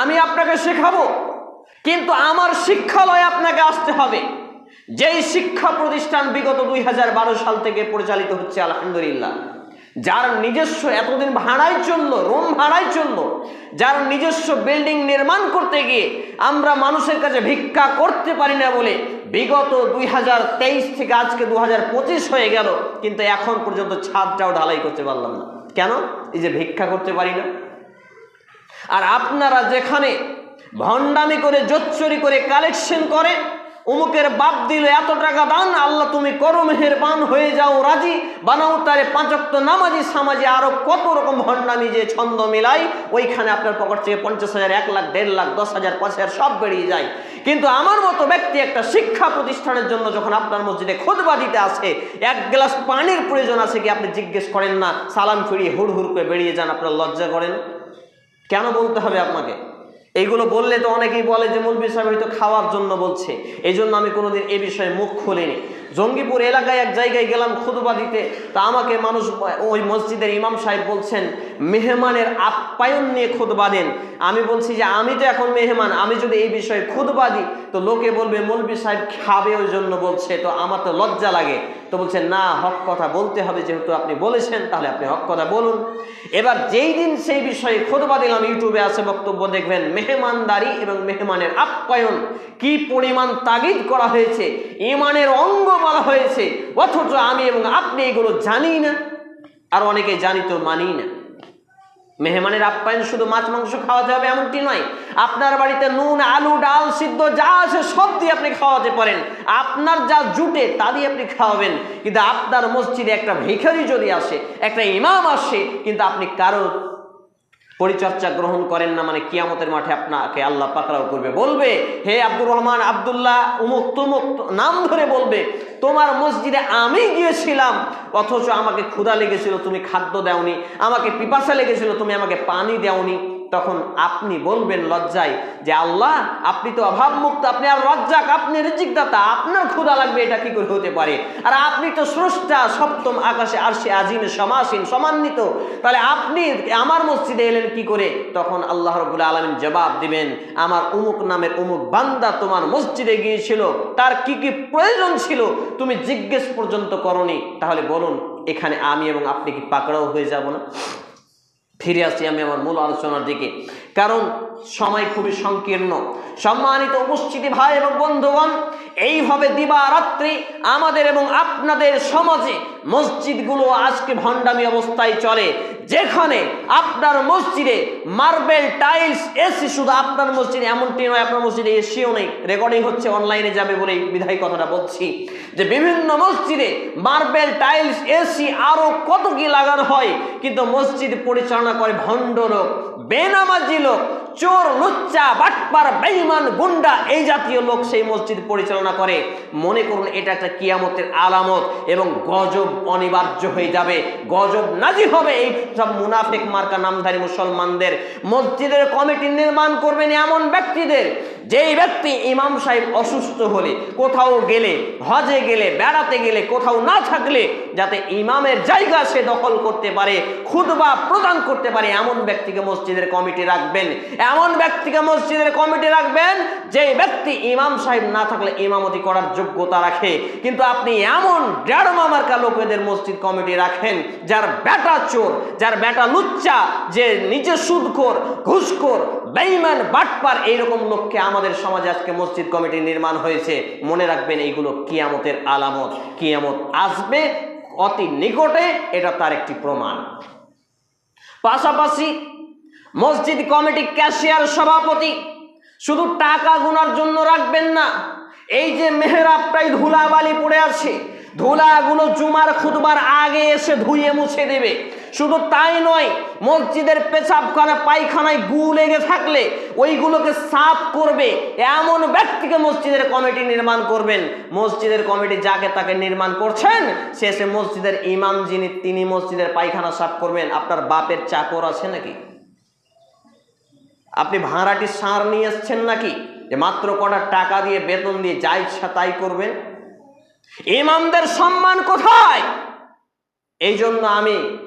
আমি আপনাকে শেখাবো, কিন্তু আমার শিক্ষালয়ে আপনাকে আসতে হবে। যেই শিক্ষা প্রতিষ্ঠান বিগত দুই হাজার বারো সাল থেকে পরিচালিত হচ্ছে, আলহামদুলিল্লাহ। যার নিজস্ব এতদিন ভাড়ায় চলল, রুম ভাড়ায় চলল, যার নিজস্ব বিল্ডিং নির্মাণ করতে গিয়ে আমরা মানুষের কাছে ভিক্ষা করতে পারি না বলে বিগত দুই হাজার তেইশ থেকে আজকে দু হাজার পঁচিশ হয়ে গেল, কিন্তু এখন পর্যন্ত ছাদটাও ঢালাই করতে পারলাম না। কেন? এই যে ভিক্ষা করতে পারি না। আর আপনারা যেখানে ভণ্ডামি করে, জোচ্চুরি করে, কালেকশন করে, উমুকের বাপ দিল এত টাকা দান, আল্লাহ তুমি করো, মেহেরবান হয়ে যাও, রাজি। বানাও তারে পাঁচক্ত নামাজি সামাজি, আরও কত রকম ভণ্ডামি যে ছন্দ মিলাই, ওইখানে আপনার পকেট থেকে পঞ্চাশ হাজার, এক লাখ, দেড় লাখ, দশ হাজার, পাঁচ হাজার সব বেরিয়ে যায়। কিন্তু আমার মতো ব্যক্তি একটা শিক্ষা প্রতিষ্ঠানের জন্য যখন আপনার মসজিদে খোদবা দিতে আসে, এক গ্লাস পানির প্রয়োজন আছে কি আপনি জিজ্ঞেস করেন না, সালাম ফিরিয়ে হুড় হুড় করে বেরিয়ে যান, আপনার লজ্জা করেন? কেন বলতে হবে আপনাকে? এইগুলো বললে তো অনেকেই বলে যে মুরব্বী সাহেব হয়তো খাওয়ার জন্য বলছে। এই জন্য আমি কোনোদিন এ বিষয়ে মুখ খুলিনি। জঙ্গিপুর এলাকায় এক জায়গায় গেলাম খুদবা দিতে। তা আমাকে মানুষ, ওই মসজিদের ইমাম সাহেব বলছেন, মেহমানের আপ্যায়ন নিয়ে খুদবা দেন। আমি বলছি যে, আমি তো এখন মেহমান, আমি যদি এই বিষয়ে খুদবা দিই, তো লোকে বলবে মৌলবি সাহেব খাবে ওই জন্য বলছে, তো আমার তো লজ্জা লাগে। তো বলছে না, হক কথা বলতে হবে, যেহেতু আপনি বলেছেন, তাহলে আপনি হক কথা বলুন। এবার যেই দিন সেই বিষয়ে খুদবা দিলাম, ইউটিউবে আছে বক্তব্য, দেখবেন মেহমানদারি এবং মেহমানের আপ্যায়ন, কি পরিমাণ তাগিদ করা হয়েছে। ইমানের অঙ্গ বলা হয়েছে, অথচ আমি এবং আপনি এগুলো জানি না, আর অনেকে জানি তো মানি না। মেহমানের আপ্যায়ন শুধু মাছ, মাংস খাওয়াতে হবে এমনটি নয়। আপনার বাড়িতে নুন, আলু, ডাল, সিদ্ধ যা আছে সব দিয়ে আপনি খাওয়াতে পারেন। আপনার যা জুটে তা দিয়ে আপনি খাওয়াবেন। কিন্তু আপনার মসজিদে একটা ভিখারি যদি আসে, একটা ইমাম আসে, কিন্তু আপনি কারও পরিচর্যা গ্রহণ করেন না মানে কিয়ামতের মাঠে আপনাকে আল্লাহ পাকড়াও করবে। বলবে, হে আব্দুর রহমান, আবদুল্লাহ, উমুক তুমুক নাম ধরে বলবে, তোমার মসজিদে আমি গিয়েছিলাম, অথচ আমাকে ক্ষুধা লেগেছিল, তুমি খাদ্য দেওনি, আমাকে পিপাসা লেগেছিল, তুমি আমাকে পানি দেওনি। তখন আপনি বলবেন লজ্জায় যে আল্লাহ, আপনি তো অভাবমুক্ত, আপনি আর লজ্জাক আপনি রিজিকদাতা, আপনার ক্ষুধা লাগবে, এটা কি করে হতে পারে? আর আপনি তো স্রষ্টা, সপ্তম আকাশে আর সে আজিমে, সমাসীন, সমান্বিত। তাহলে আপনি আমার মসজিদে এলেন কি করে? তখন আল্লাহ রবুল্লা আলমিন জবাব দিবেন, আমার উমুক নামের উমুক বান্দা তোমার মসজিদে গিয়েছিল, তার কি কি প্রয়োজন ছিল তুমি জিজ্ঞেস পর্যন্ত করনি। তাহলে বলুন, এখানে আমি এবং আপনি কি পাকড়াও হয়ে যাব না? ফিরে আসি আমি আমার মূল আলোচনার দিকে। কারণ সময় খুবই সংকীর্ণ। সম্মানিত উপস্থিতি ভাই এবং বন্ধুগণ, এইভাবে দিবারাত্রি আমাদের এবং আপনাদের সমাজে মসজিদগুলো আজকে ভণ্ডামি অবস্থায় চলে। যেখানে আপনার মসজিদে মার্বেল টাইলস, এসি শুধু আপনার মসজিদে, এমনটি নয়, আপনার মসজিদে এসিও নেই। রেকর্ডিং হচ্ছে অনলাইনে যাবে বলে বিধায় কথাটা বলছি। যে বিভিন্ন মসজিদে মার্বেল টাইলস, এসি আরও কত কি লাগানো হয়, কিন্তু মসজিদ পরিচালনা করে ভণ্ড লোক, বেনামাজি লোক চোর লুচ্চা, বাটপার, বেইমান, গুন্ডা এই জাতীয় লোক সেই মসজিদ পরিচালনা করে। মনে করুন, এটা একটা কিয়ামতের আলামত এবং গজব অনিবার্য হয়ে যাবে। গজব নাজি হবে এই সব মুনাফিক মার্কা নামধারী মুসলমানদের। মসজিদের কমিটি নির্মাণ করবেন এমন ব্যক্তিদের। যেই ব্যক্তি ইমাম সাহেব অসুস্থ হলে, কোথাও গেলে, হজে গেলে, বেড়াতে গেলে, কোথাও না থাকলে, যাতে ইমামের জায়গা সে দখল করতে পারে খুদবা প্রদান করতে পারে, এমন ব্যক্তিকে মসজিদের কমিটি রাখবেন। এমন ব্যক্তিকে মসজিদের কমিটি রাখবেন যে ব্যক্তি ইমাম সাহেব না থাকলে ইমামতি করার যোগ্যতা রাখে। কিন্তু আপনি এমন দেড় মামার্কা লোকেদের মসজিদ কমিটি রাখেন, যার বেটা চোর, যার বেটা লুচ্চা, যে নিজে সুদখোর, ঘুষখোর বেইমান বাটপার এইরকম লোককে আমাদের সমাজে আজকে মসজিদ কমিটি নির্মাণ হয়েছে। মনে রাখবেন এইগুলো কিয়ামতের আলামত। কিয়ামত আসবে, অতি নিকটে, এটা তার একটি প্রমাণ। পাশাপাশি মসজিদ কমিটি ক্যাশিয়ার সভাপতি। শুধু টাকা গোনার জন্য রাখবেন না, এই যে মেহরাবটাই ধুলাবালি পড়ে আছে, ধুলাগুলো জুমার খুদবার আগে এসে ধুয়ে মুছে দেবে। শুধু তাই নয়, মসজিদের পেশাব পেশাবখানা, পায়খানায় গু লেগে থাকলে ওইগুলোকে সাফ করবে। এমন ব্যক্তিকে মসজিদের কমিটি নির্মাণ করবেন। মসজিদের কমিটি যাকে তাকে নির্মাণ করছেন শেষে মসজিদের ইমাম যিনি, তিনি মসজিদের পায়খানা সাফ করবেন। আপনার বাপের চাকর আছে নাকি? আপনি ভাড়াটি সার নিয়ে এসছেন নাকি? যে মাত্র কটা টাকা দিয়ে বেতন দিয়ে যা ইচ্ছা তাই করবেন ইমামদের সম্মান কোথায়? এই জন্য আমি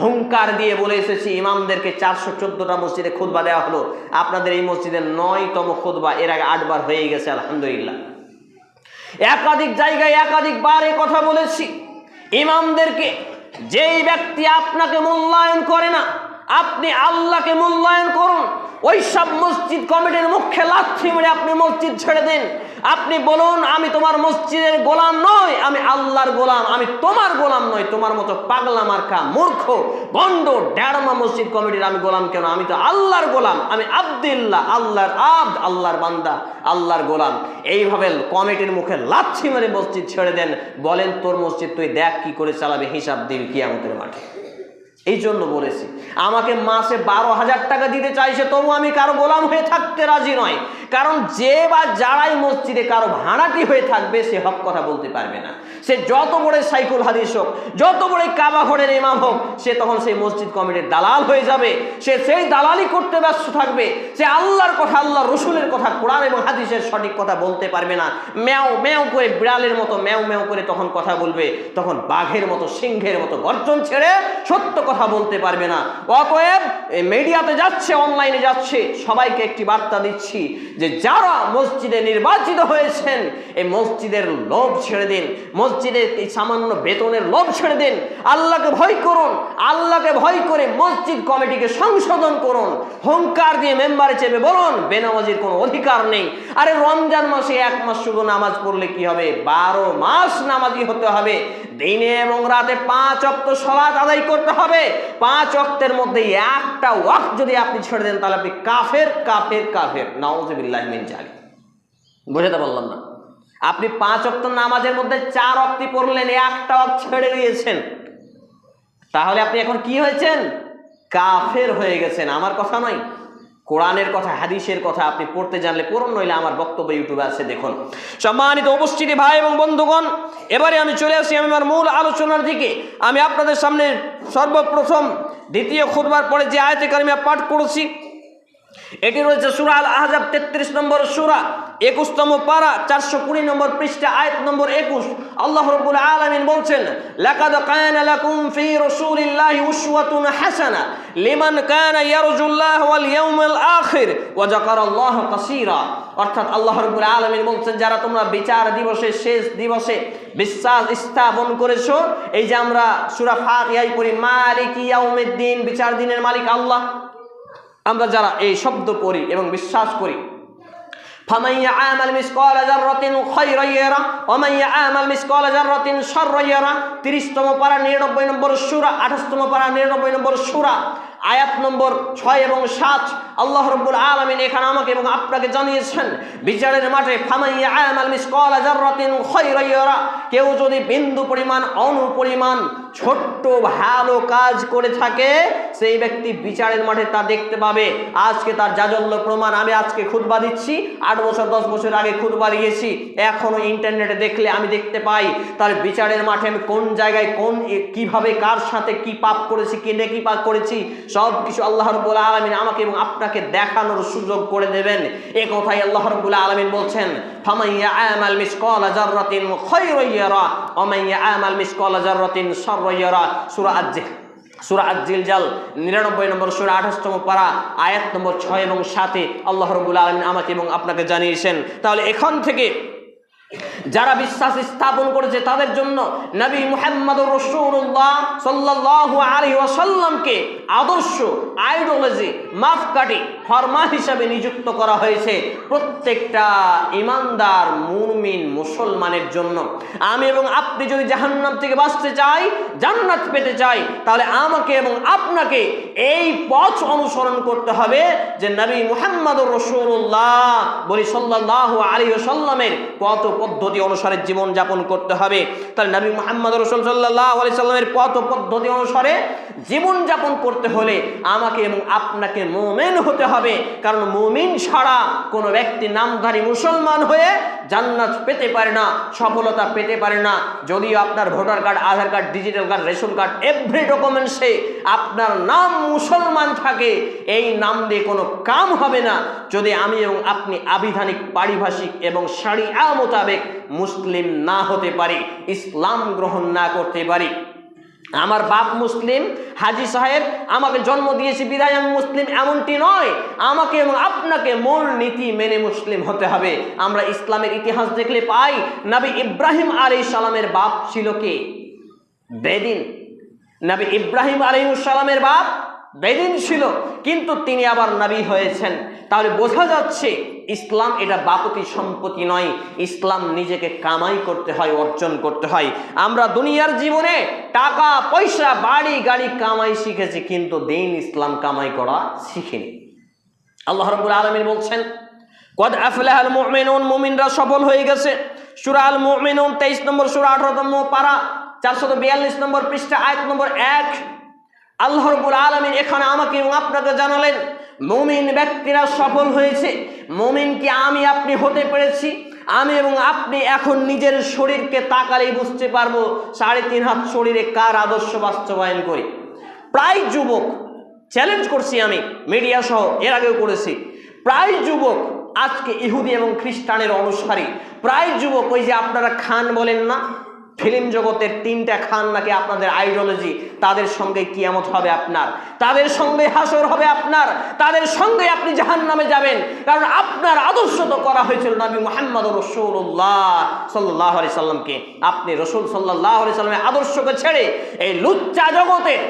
হুঙ্কার দিয়ে বলে এসেছি, ইমামদেরকে চারশো চোদ্দটা মসজিদে খুদবা দেওয়া হলো। আপনাদের এই মসজিদের নয়তম খুদবা এর আগে আটবার হয়ে গেছে, আলহামদুলিল্লাহ। একাধিক জায়গায় একাধিকবার এ কথা বলেছি। ইমামদেরকে যেই ব্যক্তি আপনাকে মূল্যায়ন করে না আপনি আল্লাহকে মূল্যায়ন করুন। ওই সব মসজিদ কমিটির মুখে লাথি মেরে আপনি মসজিদ ছেড়ে দিন। আপনি বলুন, আমি তোমার মসজিদের গোলাম নই, আমি আল্লাহর গোলাম, আমি তোমার গোলাম নই, তোমার মতো পাগলা মার্কা মূর্খ গন্ড ড্যাড়মা মসজিদ কমিটির আমি গোলাম কেন? আমি তো আল্লাহর গোলাম, আমি আব্দুল্লাহ, আল্লাহর আব্দ, আল্লাহর বান্দা, আল্লাহর গোলাম। এইভাবে কমিটির মুখে লাচ্ছি মেরে মসজিদ ছেড়ে দেন। বলেন, তোর মসজিদ তুই দেখ কি করে চালাবে, হিসাব দিবি কিয়ামতের মাঠে। এই জন্য বলেছি, আমাকে মাসে বারো হাজার টাকা দিতে চাইছে, তবু আমি কারও গোলাম হয়ে থাকতে রাজি নয়। কারণ যে বা যারাই মসজিদে কারও ভাড়াটি হয়ে থাকবে, সে হক কথা বলতে পারবে না। সে যত বড় সাইকুল হাদিস হোক, যত বড় কাবা ঘরের ইমাম হোক, সে তখন সেই মসজিদ কমিটির দালাল হয়ে যাবে। সে সেই দালালি করতে ব্যস্ত থাকবে। সে আল্লাহর কথা আল্লাহ রসুলের কথা, কোরআন এবং হাদিসের সঠিক কথা বলতে পারবে না। ম্যাও ম্যাও করে বিড়ালের মতো, ম্যাও ম্যাও করে তখন কথা বলবে। তখন বাঘের মতো, সিংহের মতো গর্জন ছেড়ে সত্য কথা বলতে পারবে না। অতএব মিডিয়াতে যাচ্ছে অনলাইনে যাচ্ছে। সবাইকে একটি বার্তা দিচ্ছি যে যারা মসজিদে নির্বাচিত হয়েছেন, এই মসজিদের লোভ ছেড়ে দিন। মসজিদের এই সামান্য বেতনের লোভ ছেড়ে দিন। আল্লাহকে ভয় করুন। আল্লাহকে ভয় করে মসজিদ কমিটিকে সংশোধন করুন। হুঙ্কার দিয়ে মেম্বারে চেপে বলুন, বেনামাজির কোনো অধিকার নেই। আরে রমজান মাসে এক মাস শুধু নামাজ পড়লে কি হবে? বারো মাস নামাজি হতে হবে। দিনে এবং রাতে পাঁচ অক্ত সলাৎ আদায় করতে হবে। পাঁচ অক্তের মধ্যে একটা ওয়াক্ত যদি আপনি ছেড়ে দেন, তাহলে আপনি কাফের কাফের কাফের। নওয়াজবিল্লাহ মিন জালি বুঝাতে পারলাম না? আপনি পাঁচ অক্ত নামাজের মধ্যে চার অক্তি পড়লেন একটা অক্ত ছেড়ে দিয়েছেন। তাহলে আপনি এখন কি হয়েছেন? কাফের হয়ে গেছেন। আমার কথা নয় কোরআনের কথা, হাদিসের কথা আপনি পড়তে জানলে পড়ুন, নইলে আমার বক্তব্য ইউটিউবে আছে, দেখুন। সম্মানিত উপস্থিতি ভাই এবং বন্ধুগণ, এবারে আমি চলে আসি আমি আমার মূল আলোচনার দিকে। আমি আপনাদের সামনে সর্বপ্রথম দ্বিতীয় খুদবার পরে যে আয়তে কারিমা পাঠ করেছি, এটি রয়েছে সুরা আল আহজাব তেত্রিশ নম্বর সুরা। একুশতম পারা চারশো কুড়ি নম্বর পৃষ্ঠা, আয়াত নম্বর একুশ। আল্লাহ রব্বুল আলামিন বলছেন, লাকাদ কানা লাকুম ফি রাসূলিল্লাহি উসওয়াতুন হাসানা লিমান কানা ইয়ারজুল্লাহ ওয়াল ইয়াউমাল আখির ওয়া যাকারাল্লাহ কাসীরা। অর্থাৎ আল্লাহ রব্বুল আলামিন বলছেন, যারা তোমরা বিচার দিবসে, শেষ দিবসে বিশ্বাস স্থাপন করেছ, এই যে আমরা সূরা ফাতিহায় পড়ি, মালিক ইয়াউমিদ্দিন, বিচার দিনের মালিক আল্লাহ। আমরা যারা এই শব্দ পড়ি এবং বিশ্বাস করি فمن يعمل مثقال ذرة خيرا يره ومن يعمل مثقال ذرة شرا يره 30 তম পারা 99 নম্বর সূরা 28 তম পারা 99 নম্বর সূরা আয়াত নম্বর ছয় এবং সাত আল্লাহ রব্বুল আলমিন এখানে আমাকে এবং আপনাকে জানিয়েছেন বিচারের মাঠে ফামাইয়া আমাল মিসকালা জাররাতিন খায়রা ইয়ারা কেউ যদি বিন্দু পরিমাণ অনু পরিমাণ ছোট্ট ভালো কাজ করে থাকে, সেই ব্যক্তি বিচারের মাঠে তা দেখতে পাবে। আজকে তার জাজল্য প্রমাণ আমি আজকে খুতবা দিচ্ছি, আট বছর, দশ বছর আগে খুতবা দিয়েছি, এখনও ইন্টারনেটে দেখলে আমি দেখতে পাই তার বিচারের মাঠে আমি কোন জায়গায় কোন কীভাবে, কার সাথে কি পাপ করেছি কি নেকি পাপ করেছি সব কিছু আল্লাহ রব্বুল আলমিন আমাকে এবং আপনাকে দেখানোর সুযোগ করে দেবেন। এ কথাই আল্লাহ রব্বুল আলমিন বলছেন ফামাইয়া আমাল মিসকালা জাররাতিন খায়রা ইয়ারা, ওয়া মাইয়া আমাল মিসকালা জাররাতিন শাররা ইয়ারা সূরা আজ সুরা জাল, নিরানব্বই নম্বর আঠাশতম পারা, আয়াত নম্বর ছয় এবং সাতে আল্লাহ রবুল আমাকে এবং আপনাকে জানিয়েছেন। তাহলে এখান থেকে যারা বিশ্বাস স্থাপন করেছে তাদের জন্য নবী মুহাম্মদ রসুল্লাহ সাল্লাহ আলী ওয়াসাল্লামকে আদর্শ, আইডিওলজি, মাপকাঠি ফরমা হিসাবে নিযুক্ত করা হয়েছে প্রত্যেকটা ইমানদার, মুমিন, মুসলমানের জন্য। আমি এবং আপনি যদি জাহান্নাম থেকে বাঁচতে চাই, জান্নাত পেতে চাই, তাহলে আমাকে এবং আপনাকে এই পথ অনুসরণ করতে হবে যে নবী মুহাম্মদ রসুল্লাহ বলি সাল্লাহ আলী সাল্লামের কত পদ্ধতি অনুসারে জীবন যাপন করতে হবে। তাহলে নবী মোহাম্মদ রসুল সাল্লাহ আলি সাল্লামের পথ পদ্ধতি অনুসারে জীবন যাপন করতে হলে আমাকে এবং আপনাকে মোমেন হতে হবে। কারণ মুমিন ছাড়া কোনো ব্যক্তি নামধারী মুসলমান হয়ে জান্নাত পেতে পারে না, সফলতা পেতে পারে না। যদিও আপনার voter card, Aadhaar card, digital card, ration card every ডকুমেন্টসে আপনার নাম মুসলমান থাকে, এই নাম দিয়ে কোনো কাম হবে না। যদি আমি এবং আপনি আবিধানিক, পারিভাষিক এবং সারিয়া মোতাবেক মুসলিম না হতে পারি, ইসলাম গ্রহণ না করতে পারি আমার বাপ মুসলিম, হাজি সাহেব, আমাকে জন্ম দিয়েছে বিদায়, আমি মুসলিম এমনটি নয়। আমাকে এবং আপনাকে মূল নীতি মেনে মুসলিম হতে হবে। আমরা ইসলামের ইতিহাস দেখলে পাই, নবী ইব্রাহিম আলী সালামের বাপ ছিল কে? বেদিন। নবী ইব্রাহিম আলাইসালামের বাপ বেদিন ছিল, কিন্তু তিনি আবার নবী হয়েছেন। তাহলে বোঝা যাচ্ছে ইসলাম এটা বাপতি সম্পত্তি নয়। ইসলাম নিজেকে কামাই করতে হয়, অর্জন করতে হয়। আমরা দুনিয়ার জীবনে টাকা, পয়সা, বাড়ি, গাড়ি কামাই শিখেছি, কিন্তু দিন ইসলাম কামাই করা শিখিনি। আল্লাহ রাব্বুল আলামিন বলছেন, কদ আফলাহাল মুমিনুন মুমিনরা সফল হয়ে গেছে। সূরা আল মুমিনুন 23 নম্বর, সূরা 18 নম্বর পারা 442 নম্বর পৃষ্ঠা, আয়াত নম্বর 1 আল্লাহ রাব্বুল আলামিন এখানে আমাকে এবং আপনাকে জানালেন, মুমিন ব্যক্তিরা সফল হয়েছে। মুমিন কি আমি আপনি হতে পেরেছি? আমি এবং আপনি এখন নিজের শরীরকে তাকালেই বুঝতে পারব, সাড়ে তিন হাত শরীরে কার আদর্শ বাস্তবায়ন করি। প্রায় যুবক চ্যালেঞ্জ করছি আমি মিডিয়া সহ, এর আগেও করেছি। প্রায় যুবক, আজকে ইহুদি এবং খ্রিস্টানের অনুসারী। প্রায় যুবক, ওই যে আপনারা খান বলেন না ফিল্ম জগতের তিনটা খান নাকি আপনাদের আইডিওলজি, তাদের সঙ্গে কিয়ামত হবে আপনার। তাদের সঙ্গে হাসর হবে আপনার। তাদের সঙ্গে আপনি জাহান নামে যাবেন। কারণ আপনার আদর্শ তো করা হয়েছিল নবী মোহাম্মদ রসুল্লাহ সাল্লাহ সাল্লামকে। আপনি রসুল সাল্লাহ সাল্লামের আদর্শকে ছেড়ে এই লুচ্চা জগতের